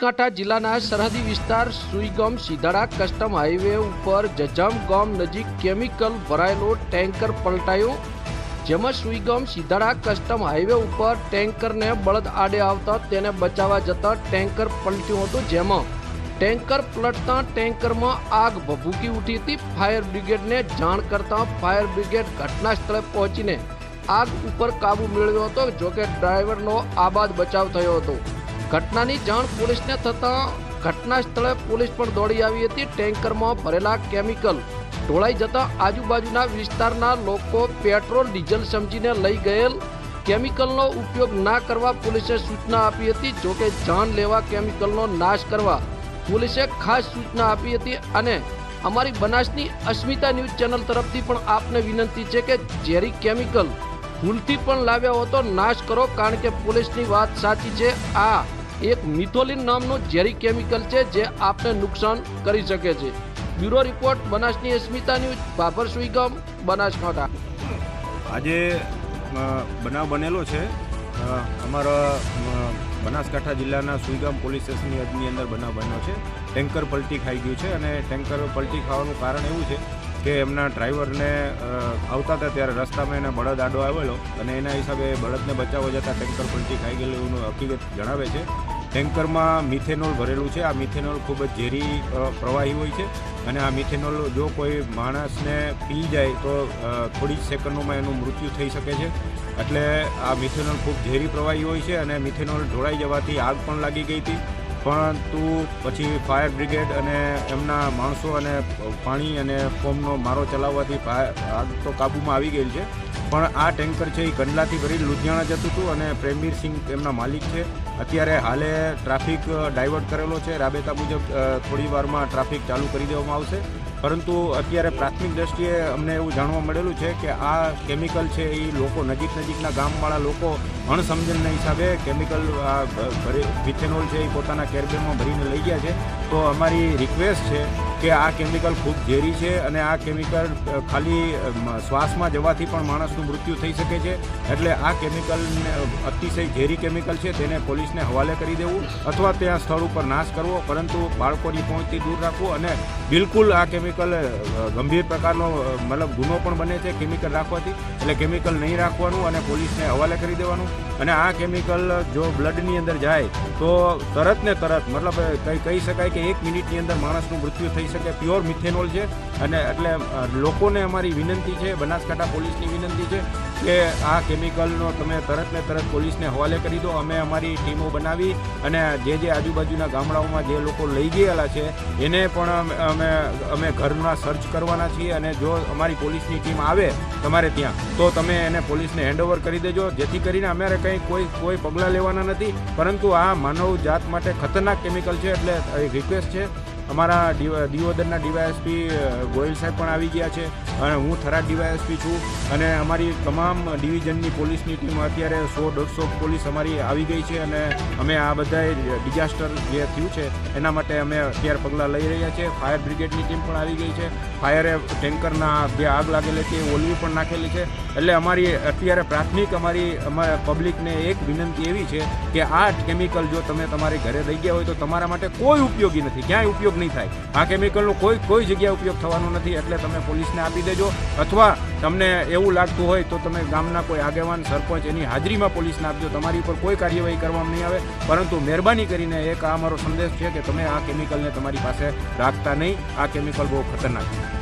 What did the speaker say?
બનાસકાંઠા જિલ્લાના સરહદી વિસ્તાર સુઈગમ સીધાડા કસ્ટમ હાઈવે ઉપર જજામ ગામ નજીક કેમિકલ ભરાયેલો ટેન્કર પલટાયો. જેમાં સુઈગમ સીધાડા કસ્ટમ હાઈવે ઉપર ટેન્કરને બળદ આડે આવતા તેને બચાવવા જતા ટેન્કર પલટ્યું હતું. જેમાં ટેન્કર પલટતા ટેન્કરમાં આગ ભભૂકી ઉઠી હતી. ફાયર બ્રિગેડને જાણ કરતા ફાયર બ્રિગેડ ઘટના સ્થળે પહોંચીને આગ ઉપર કાબુ મેળવ્યો હતો. જોકે ડ્રાઈવરનો આબાદ બચાવ થયો હતો. ઘટનાની જાણ પોલીસને થતાં ઘટના સ્થળે પોલીસ પણ દોડી આવી હતી. ટેન્કરમાં ભરેલા કેમિકલ ઢોળાઈ જતા આજુબાજુના વિસ્તારના લોકો પેટ્રોલ, ડીઝલ સમજીને લઈ ગયેલ કેમિકલનો ઉપયોગ ના કરવા પોલીસે સૂચના આપી હતી. જોકે જાન લેવા કેમિકલનો નાશ કરવા પોલીસે ખાસ સૂચના આપી હતી અને અમારી બનાસની અસ્મિતા ન્યૂઝ ચેનલ તરફથી પણ આપને વિનંતી છે કે ઝેરી કેમિકલ ભૂલથી પણ લાવ્યા હો નાશ કરો, કારણ કે પોલીસની વાત સાચી છે. આ એક મિથોલિન નામનું ઝેરી કેમિકલ છે જે આપને નુકસાન કરી શકે છે. બ્યુરો રિપોર્ટ, બનાસની અસ્મિતા ન્યૂઝ, બાબર સુઈગમ, બનાસકાંઠા. આજે બનાવ બનેલો છે. અમારા બનાસકાંઠા જિલ્લાના સુઈગામ પોલીસ સ્ટેશનની હદની અંદર બનાવ બન્યો છે. ટેન્કર પલટી ખાઈ ગયું છે અને ટેન્કર પલટી ખાવાનું કારણ એવું છે કે એમના ડ્રાઈવરને આવતા હતા ત્યારે રસ્તામાં એને બળદ આડો આવેલો અને એના હિસાબે બળદને બચાવવા જતાં ટેન્કર પલટી ખાઈ ગયેલું હકીકત જણાવે છે. ટેન્કરમાં મિથેનોલ ભરેલું છે. આ મિથેનોલ ખૂબ જ ઝેરી પ્રવાહી હોય છે અને આ મિથેનોલ જો કોઈ માણસને પી જાય તો થોડી જ સેકન્ડોમાં એનું મૃત્યુ થઈ શકે છે. એટલે આ મિથેનોલ ખૂબ ઝેરી પ્રવાહી હોય છે અને મિથેનોલ ઢોળાઈ જવાથી આગ પણ લાગી ગઈ હતી. પરંતુ પછી ફાયર બ્રિગેડ અને એમના માણસો અને પાણી અને ફોર્મનો મારો ચલાવવાથી આગ તો કાબૂમાં આવી ગયેલ છે. પણ આ ટેન્કર છે એ કંડલાથી ભરી લુધિયાણા જતું હતું અને પ્રેમવીર સિંહ એમના માલિક છે. અત્યારે હાલે ટ્રાફિક ડાયવર્ટ કરેલો છે. રાબેતા મુજબ થોડી વારમાં ટ્રાફિક ચાલુ કરી દેવામાં આવશે. પરંતુ અત્યારે પ્રાથમિક દ્રષ્ટિએ અમને એવું જાણવા મળેલું છે કે આ કેમિકલ છે એ લોકો નજીક નજીકના ગામવાળા લોકો અણસમજણના હિસાબે કેમિકલ આ મિથેનોલ છે એ પોતાના કેરબેરમાં ભરીને લઈ ગયા છે. તો અમારી રિક્વેસ્ટ છે કે આ કેમિકલ ખૂબ ઝેરી છે અને આ કેમિકલ ખાલી શ્વાસમાં જવાથી પણ માણસનું મૃત્યુ થઈ શકે છે. એટલે આ કેમિકલ અતિશય ઝેરી કેમિકલ છે, તેને પોલીસને હવાલે કરી દેવું અથવા ત્યાં સ્થળ ઉપર નાશ કરવો. પરંતુ બાળકોની પહોંચથી દૂર રાખવું અને બિલકુલ આ કેમિકલ ગંભીર પ્રકારનો મતલબ ગુનો પણ બને છે કેમિકલ રાખવાથી. એટલે કેમિકલ નહીં રાખવાનું અને પોલીસને હવાલે કરી દેવાનું. અને આ કેમિકલ જો બ્લડની અંદર જાય તો તરત ને તરત, મતલબ કહી શકાય કે એક મિનિટની અંદર માણસનું મૃત્યુ થઈ શકે પ્યોર મિથેનોલ છે. અને એટલે લોકોને અમારી વિનંતી છે, બનાસકાંઠા પોલીસની વિનંતી છે, કે આ કેમિકલનો તમે તરત ને તરત પોલીસને હવાલે કરી દો. અમે અમારી ટીમો બનાવી અને જે જે આજુબાજુના ગામડાઓમાં જે લોકો લઈ ગયેલા છે, એને પણ અમે અમે ઘરના સર્ચ કરવાના છીએ અને જો અમારી પોલીસની ટીમ આવે તમારે ત્યાં, તો તમે એને પોલીસને હેન્ડઓવર કરી દેજો. જેથી કરીને અમારે કંઈ કોઈ કોઈ પગલાં લેવાના નથી. પરંતુ આ માનવ જાત માટે ખતરનાક કેમિકલ છે, એટલે રિક્વેસ્ટ છે. અમારા દિવોદરના ડીવાયએસપી ગોયલ સાહેબ પણ આવી ગયા છે અને હું થરાદ ડીવાયએસપી છું અને અમારી તમામ ડિવિઝનની પોલીસની ટીમ અત્યારે સો દોઢસો પોલીસ અમારી આવી ગઈ છે અને અમે આ બધાએ ડિઝાસ્ટર જે થયું છે એના માટે અમે અત્યારે પગલાં લઈ રહ્યા છીએ. ફાયર બ્રિગેડની ટીમ પણ આવી ગઈ છે. ફાયરે ટેન્કરના જે આગ લાગેલી હતી એ ઓલવી પણ નાખેલી છે. એટલે અમારી અત્યારે પ્રાથમિક અમારી અમારા પબ્લિકને એક વિનંતી એવી છે કે આ કેમિકલ જો તમે તમારી ઘરે લઈ ગયા હોય તો તમારા માટે કોઈ ઉપયોગી નથી. ક્યાંય ઉપયોગ નહીં થાય. આ કેમિકલનો કોઈ કોઈ જગ્યાએ ઉપયોગ થવાનો નથી, એટલે તમે પોલીસને આપી દેજો. અથવા તમને એવું લાગતું હોય તો તમે ગામના કોઈ આગેવાન, સરપંચ એની હાજરીમાં પોલીસને આપજો. તમારી ઉપર કોઈ કાર્યવાહી કરવામાં નહીં આવે. પરંતુ મહેરબાની કરીને એક આ અમારો સંદેશ છે કે તમે આ કેમિકલને તમારી પાસે રાખતા નહીં. આ કેમિકલ બહુ ખતરનાક છે.